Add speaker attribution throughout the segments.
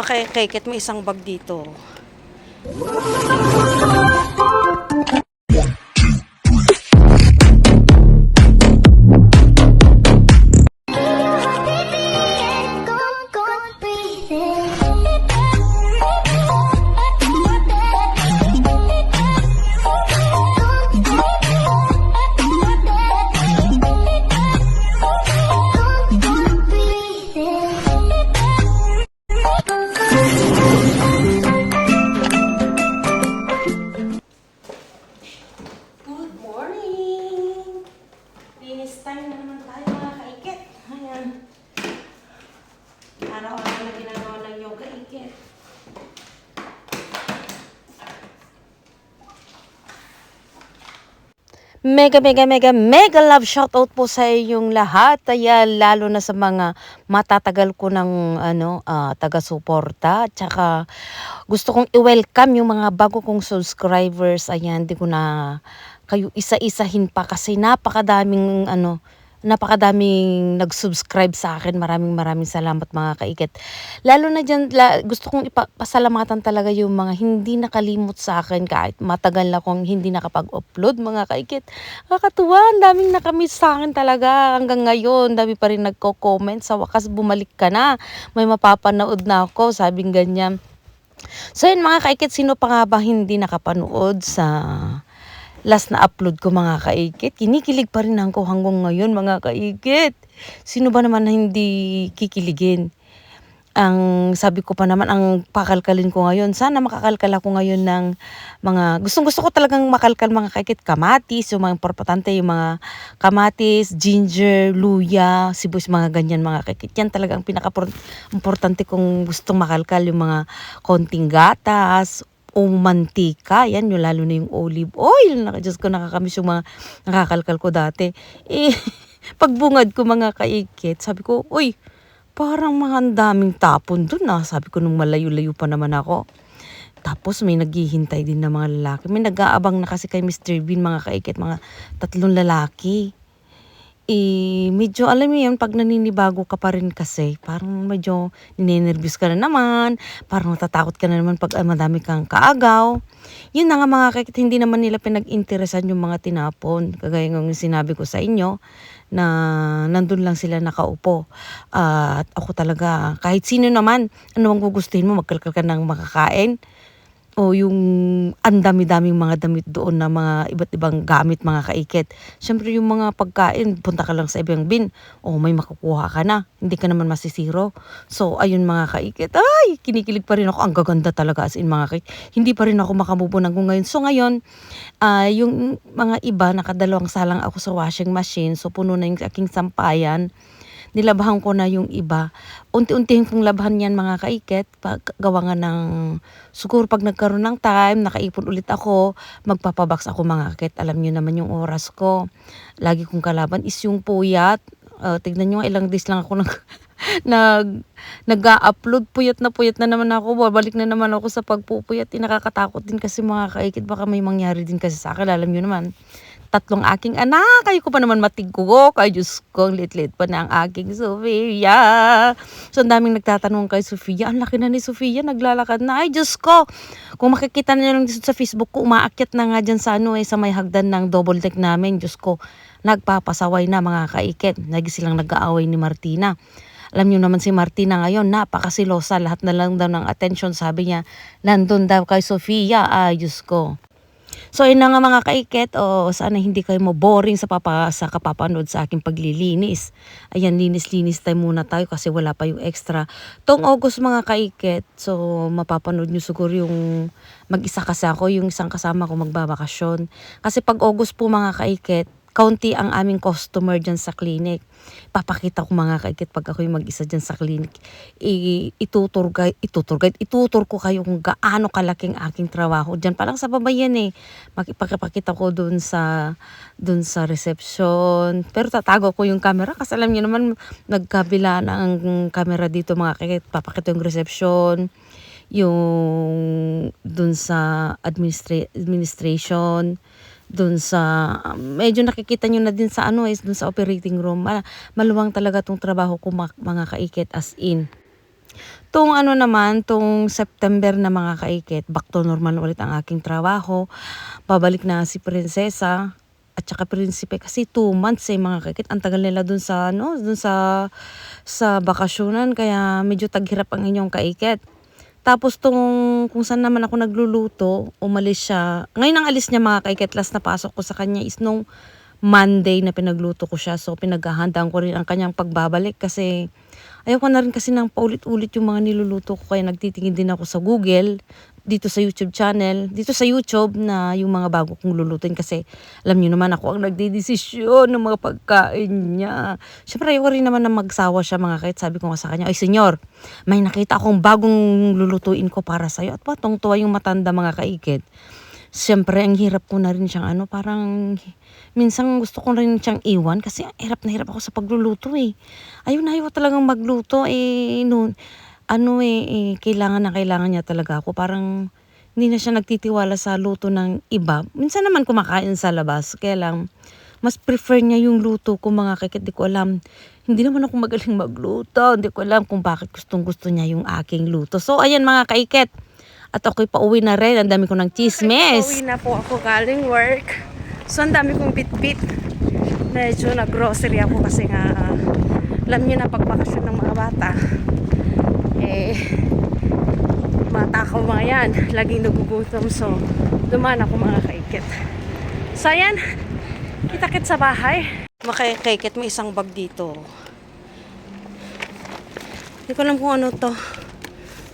Speaker 1: Makikikit mo isang bag dito. Mega, mega, mega, mega love shoutout po sa inyong lahat. Ayan, lalo na sa mga matatagal ko ng ano, ah, taga-suporta. Tsaka gusto kong i-welcome yung mga bago kong subscribers. Ayan, di ko na kayo isa-isahin pa kasi napakadaming ano, napakadaming nag-subscribe sa akin. Maraming maraming salamat mga kaikit. Lalo na dyan, la, gusto kong ipasalamatan talaga yung mga hindi nakalimot sa akin kahit matagal na akong hindi nakapag-upload mga kaikit. Kakatuwa, ang daming nakamiss sa akin talaga hanggang ngayon. Dami pa rin nagko-comment. Sa wakas, bumalik ka na. May mapapanood na ako, sabing ganyan. So yun mga kaikit, sino pa nga ba hindi nakapanood sa last na upload ko mga kaikit? Kinikilig pa rin ako hanggang ngayon mga kaikit. Sino ba naman na hindi kikiligin? Ang sabi ko pa naman, ang pakalkalin ko ngayon, sana makakalkal ako ngayon ng mga, gustong gusto ko talagang makalkal mga kaikit, kamatis, yung mga importante, yung mga kamatis, ginger, luya, sibuyas, mga ganyan mga kaikit. Yan talaga ang pinaka-importante kong gustong makalkal, yung mga konting gatas, o mantika, yan yung lalo na yung olive oil. Naka, Diyos ko, nakakamiss yung mga nakakalkal ko dati. Eh, pagbungad ko mga kaikit, sabi ko, uy, parang mga daming tapon dun ah. Sabi ko nung malayo-layo pa naman ako. Tapos may naghihintay din na mga lalaki. May nag-aabang na kasi kay Mr. Bean mga kaikit, mga tatlong lalaki. Eh, medyo alam mo yun, pag naninibago ka pa rin kasi, parang medyo ninenervous ka na naman, parang natatakot ka na naman pag ah, madami kang kaagaw. Yun na nga mga kakit, hindi naman nila pinag-interesan yung mga tinapon. Kagaya ng sinabi ko sa inyo, na nandun lang sila nakaupo. Ah, at ako talaga, kahit sino naman, ano ang gugustuhin mo, magkalkal ka ng makakain o yung ang dami-daming mga damit doon na mga iba't ibang gamit mga kaikit. Siyempre yung mga pagkain, punta ka lang sa ibang bin, o may makukuha ka na, hindi ka naman masisiro. So ayun mga kaikit, ay kinikilig pa rin ako, ang gaganda talaga as in mga kaikit. Hindi pa rin ako makamubo ng ngayon. So ngayon, ah yung mga iba, nakadalawang salang ako sa washing machine, so puno na yung aking sampayan nilabahan ko na yung iba. Unti-untihin kong labahan yan mga kaiket. Pag gawa nga ng, siguro pag nagkaroon ng time, nakaipon ulit ako, magpapabox ako mga kaiket. Alam nyo naman yung oras ko. Lagi kong kalaban is yung puyat. Uh, tignan nyo, ilang days lang ako nag, nag, nag-upload. Puyat na puyat na naman ako. Babalik na naman ako sa pagpupuyat. Eh, nakakatakot din kasi mga kaikit. Baka may mangyari din kasi sa akin. Alam nyo naman tatlong aking anak. Kayo ko pa naman matigko. Kay Diyos ko, lit-lit pa na ang aking Sofia. So, ang daming nagtatanong kay Sofia. Ang laki na ni Sofia, naglalakad na. Ay, Diyos ko. Kung makikita niyo lang sa Facebook ko, umaakyat na nga dyan sa ano eh, sa may hagdan ng double deck namin. Diyos ko, nagpapasaway na mga kaikit. Lagi silang nag-aaway ni Martina. Alam niyo naman si Martina ngayon, napakasilosa. Lahat na lang daw ng attention, sabi niya, nandun daw kay Sofia. Ay, Diyos ko. So, yun na nga mga kaiket, o sana hindi kayo mo boring sa, papa, sa kapapanood sa aking paglilinis. Ayan, linis-linis tayo muna tayo kasi wala pa yung extra. Tong August mga kaiket, so mapapanood nyo siguro yung mag-isa kasi ako, yung isang kasama ko magbabakasyon. Kasi pag August po mga kaiket, kaunti ang aming customer dyan sa clinic. Papakita ko mga kaikit pag ako yung mag-isa dyan sa clinic. I, itutur, itutur, itutur ko kayo kung gaano kalaking aking trabaho. Dyan pa lang sa babayan eh. Makipagpakita ko dun sa, dun sa reception. Pero tatago ko yung camera kasi alam niyo naman nagkabila na ang camera dito mga kaikit. Papakita yung reception yung dun sa administra- administration dun sa medyo nakikita nyo na din sa ano is dun sa operating room. Mal- maluwang talaga tong trabaho ko mga kaikit as in.
Speaker 2: tung ano naman, tung September na mga kaikit, back to normal ulit ang aking trabaho. Pabalik na si Prinsesa at saka Prinsipe kasi two months eh mga kaikit. Ang tagal nila dun sa ano, dun sa sa bakasyonan kaya medyo taghirap ang inyong kaikit. Tapos tong kung saan naman ako nagluluto, umalis siya. Ngayon ang alis niya mga kaikit, last na pasok ko sa kanya is nung Monday na pinagluto ko siya. So pinaghahandaan ko rin ang kanyang pagbabalik kasi ayoko na rin kasi nang paulit-ulit yung mga niluluto ko kaya nagtitingin din ako sa Google dito sa YouTube channel, dito sa YouTube na yung mga bago kong lulutuin kasi alam niyo naman ako ang nagdidesisyon ng mga pagkain niya. Siyempre ayoko rin naman na magsawa siya mga kahit sabi ko nga sa kanya, ay senyor, may nakita akong bagong lulutuin ko para sa'yo at patong tuwa yung matanda mga kaikit. Siyempre, ang hirap ko na rin siyang ano, parang minsan gusto ko rin siyang iwan kasi hirap na hirap ako sa pagluluto eh. Ayun na, ayaw talagang magluto eh, no, ano eh, eh, kailangan na kailangan niya talaga ako. Parang hindi na siya nagtitiwala sa luto ng iba. Minsan naman kumakain sa labas, kaya lang, mas prefer niya yung luto ko mga kakit. Di ko alam, hindi naman ako magaling magluto. Hindi ko alam kung bakit gustong gusto niya yung aking luto. So, ayan mga kaiket. At ako'y pauwi na rin. Ang dami ko ng chismes.
Speaker 1: Pauwi na po ako galing work. So, ang dami kong bit-bit. Medyo nag-grocery ako kasi nga, ah, alam niyo na pagbakasyon ng mga bata. Eh, bata ko mga yan. Laging nagugutom. So, dumaan ako mga kaikit. So, ayan. Kita-kit sa bahay. Makakaikit may isang bag dito. Hindi ko alam kung ano to.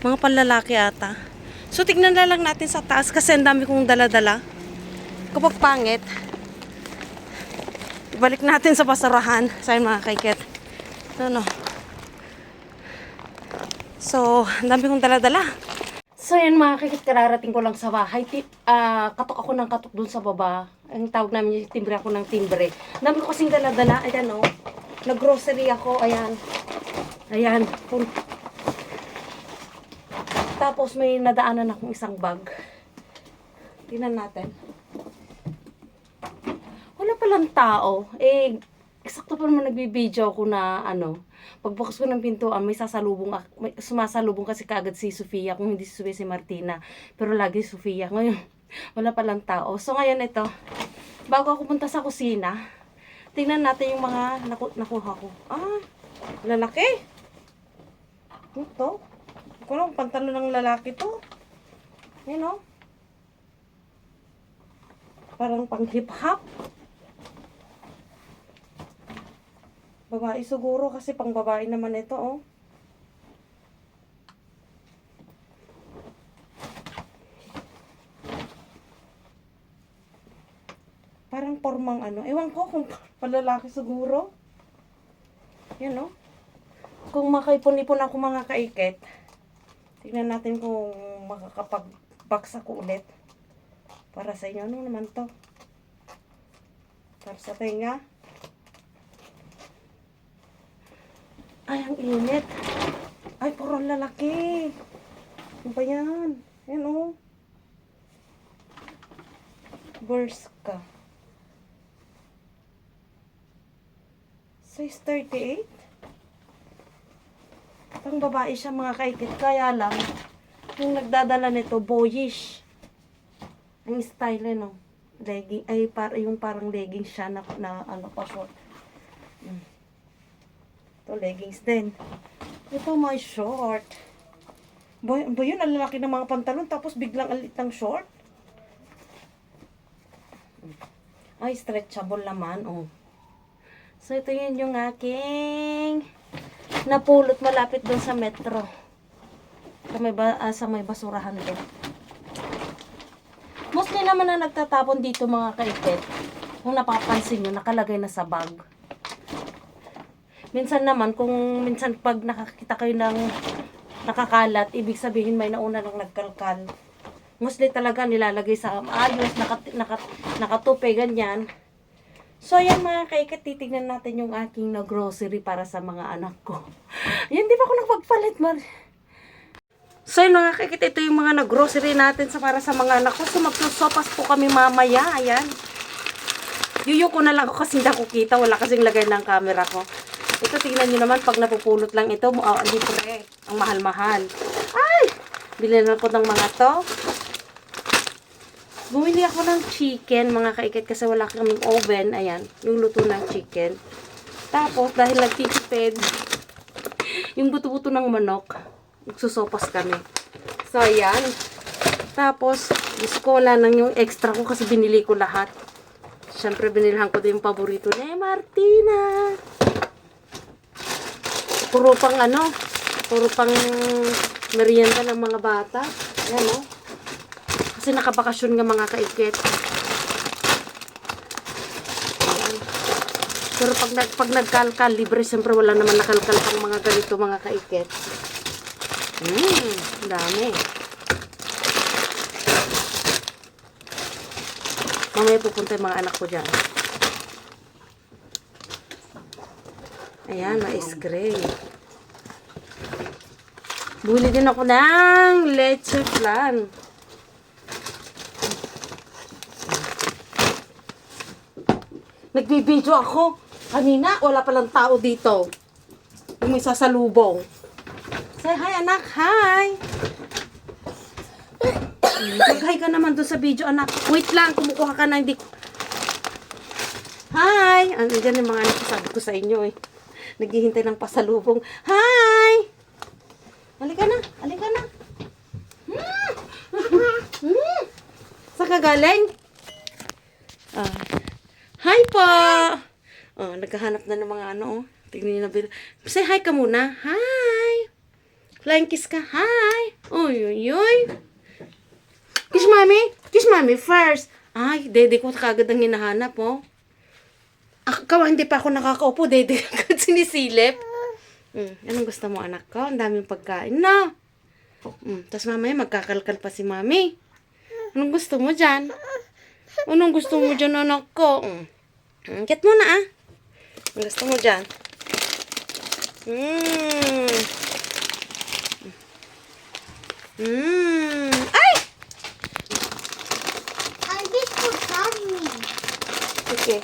Speaker 1: Mga panlalaki ata. So, tignan na lang natin sa taas kasi ang dami kong dala-dala. Kapag pangit, ibalik natin sa basurahan. Sa'yo mga kaiket. Ano? So, ang dami kong dala-dala. So, yan mga kaiket, kararating ko lang sa bahay. Ti- ah, katok ako ng katok dun sa baba. Ang tawag namin, yung timbre ako ng timbre. Dami ko kasing dala-dala. Ayan o. Nag-grocery ako. Ayan. Ayan. Pun- tapos may nadaanan akong isang bag. Tingnan natin. Wala palang tao. Eh, eksakto pa naman nagbibideo ako na ano, pagbukas ko ng pintuan, may sasalubong, may sumasalubong kasi kaagad si Sofia, kung hindi si Sofia, si Martina. Pero lagi si Sofia. Ngayon, wala palang tao. So ngayon ito, bago ako punta sa kusina, tingnan natin yung mga naku- nakuha ko. Ah, lalaki. Ito. Ko lang, pantalon ng lalaki to. Yan o. Parang pang hip Babae siguro kasi pang babae naman ito oh. Parang formang ano. Ewan ko kung palalaki siguro. Yan oh. Kung makaipon-ipon ako mga kaiket, Tingnan natin kung makakapag-box ako ulit. Para sa inyo. Ano naman to? Para sa tenga. Ay, ang init. Ay, puro lalaki. Ano ba yan? Yan o. Oh. Size 38? Pang babae siya mga kaikit. Kaya lang, yung nagdadala nito, boyish. Ang style eh, no? Legging, ay, par, yung parang leggings siya na, na ano pa short. Mm. Ito, leggings din. Ito, my short. Boy, ba yun, ang ng mga pantalon, tapos biglang alit ng short. Ay, stretchable naman, oh. So, ito yun yung aking napulot malapit doon sa metro. Sa may, ba, ah, sa may basurahan doon. Mostly naman na nagtatapon dito mga kaiket. Kung napapansin nyo, nakalagay na sa bag. Minsan naman, kung minsan pag nakakita kayo ng nakakalat, ibig sabihin may nauna nang nagkalkal. Mostly talaga nilalagay sa ayos, nakat, nakat, nakatupe, ganyan. So, ayan mga kaikat, titignan natin yung aking na grocery para sa mga anak ko. Yan, di ba ako nagpagpalit, Mar? So, yun mga kaikat, ito yung mga na-grocery natin sa para sa mga anak ko. So, magsusopas po kami mamaya. Ayan. Yuyo ko na lang ako kasi hindi ako kita. Wala kasing lagay ng camera ko. Ito, tingnan nyo naman, pag napupulot lang ito, oh, libre. Ang mahal-mahal. Ay! Bili na po ng mga to. Bumili ako ng chicken, mga kaikit, kasi wala kaming oven. Ayan, yung luto ng chicken. Tapos, dahil nagtitipid, yung buto-buto ng manok, nagsusopas kami. So, ayan. Tapos, gusto ko nang yung extra ko kasi binili ko lahat. Siyempre, binilhan ko din yung paborito ni Martina. Puro pang ano, puro pang merienda ng mga bata. Ayan, oh. Kasi nakabakasyon nga mga kaikit. Ayan. Pero pag, pag nagkalkal, libre, siyempre wala naman nakalkal pang mga ganito mga kaikit. Mmm, dami. Mamaya pupunta yung mga anak ko dyan. Ayan, mais gray. Buli din ako ng leche flan. Nagbibideo ako. Kanina, wala palang tao dito. Yung may sasalubong. Say hi, anak. Hi. Mag-hi ka naman doon sa video, anak. Wait lang, kumukuha ka na, hindi. Hi! Ano dyan yung mga anak ko, sabi ko sa inyo eh. Naghihintay ng pasalubong. Hi! Halika na, halika na. Hmm. Hmm. Saan ka? Ah. Hi po! Oh, naghahanap na ng mga ano, oh. Tingnan niyo na bil. Say hi ka muna. Hi! Flying kiss ka. Hi! Uy, uy, uy. Kiss mommy. Kiss mommy first. Ay, dede ko kagad ang hinahanap, oh. Kawa, hindi pa ako nakakaupo. Dede agad sinisilip. Mm, anong gusto mo, anak ko? Ang daming pagkain, no? Mm, Tapos mamaya magkakalkal pa si mami. Anong gusto mo dyan? Anong gusto mo dyan, anak ko? Mm. Mm, get mo na, ah. Anong gusto mo dyan? Mmm. Mmm. Ay!
Speaker 3: Alvis ko kami.
Speaker 1: Okay.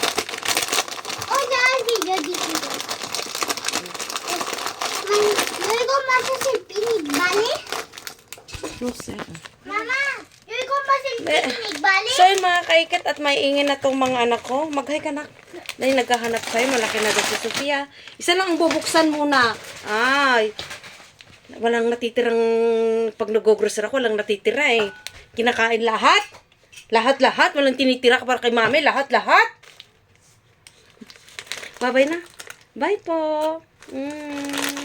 Speaker 3: Oh, dahil video dito. Man, Yoy ko masasilpinig, bali?
Speaker 1: No, sir.
Speaker 3: Mama, yoy ko masasilpinig, bali?
Speaker 1: So, kaikat at may ingin na tong mga anak ko. Mag-hi ka na. Dahil naghahanap tayo, malaki na daw si Sofia. Isa lang ang bubuksan muna. Ay, walang natitirang, pag nag-grocery ako, walang natitira eh. Kinakain lahat. Lahat-lahat. Walang tinitira para kay mami. Lahat-lahat. Bye-bye na. Bye po. Mm.